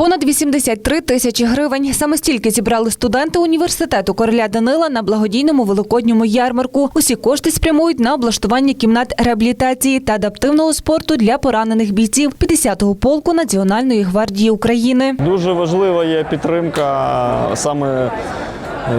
Понад 83 тисячі гривень. Саме стільки зібрали студенти університету короля Данила на благодійному великодньому ярмарку. Усі кошти спрямують на облаштування кімнат реабілітації та адаптивного спорту для поранених бійців 50-го полку Національної гвардії України. Дуже важлива є підтримка саме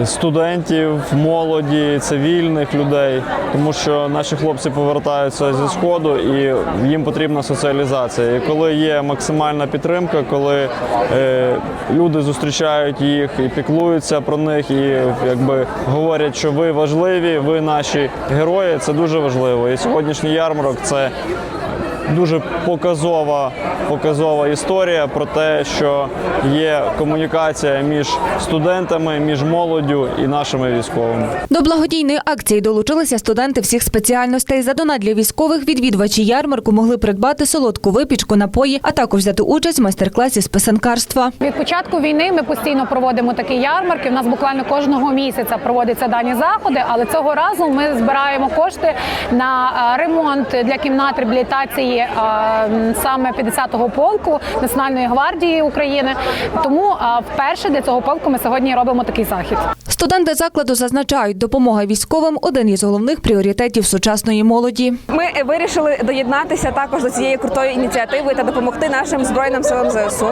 студентів, молоді, цивільних людей, тому що наші хлопці повертаються зі сходу і їм потрібна соціалізація. І коли є максимальна підтримка, коли е, люди зустрічають їх і піклуються про них, і якби говорять, що ви важливі, ви наші герої, це дуже важливо. І сьогоднішній ярмарок це дуже показова, показова історія про те, що є комунікація між студентами, між молоддю і нашими військовими. До благодійної акції долучилися студенти всіх спеціальностей. За донат для військових відвідувачі ярмарку могли придбати солодку випічку, напої, а також взяти участь в майстер-класі з писанкарства. Від початку війни ми постійно проводимо такі ярмарки. У нас буквально кожного місяця проводяться дані заходи, але цього разу ми збираємо кошти на е, ремонт для кімнат реабілітації е, саме 50-го полку Національної гвардії України. Тому е, вперше для цього полку ми сьогодні робимо такий захід. Студенти закладу зазначають, допомога військовим один із головних пріоритетів сучасної молоді. Ми вирішили доєднатися також до цієї крутої ініціативи та допомогти нашим збройним силам ЗСУ.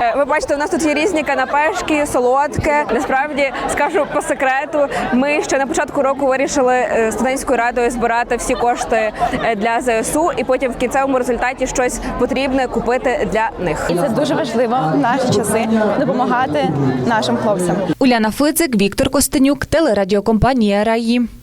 Е, Ви бачите, у нас тут є різні канапешки, солодке. Насправді скажу по секрету. Ми ще на початку року вирішили е, студентською радою збирати всі кошти е, для ЗСУ, і потім в кінцевому результаті щось потрібне купити для них. І це дуже важливо в наші часи допомагати нашим хлопцям. Уляна Фицик, Віктор Костенюк, телерадіокомпанія Раї.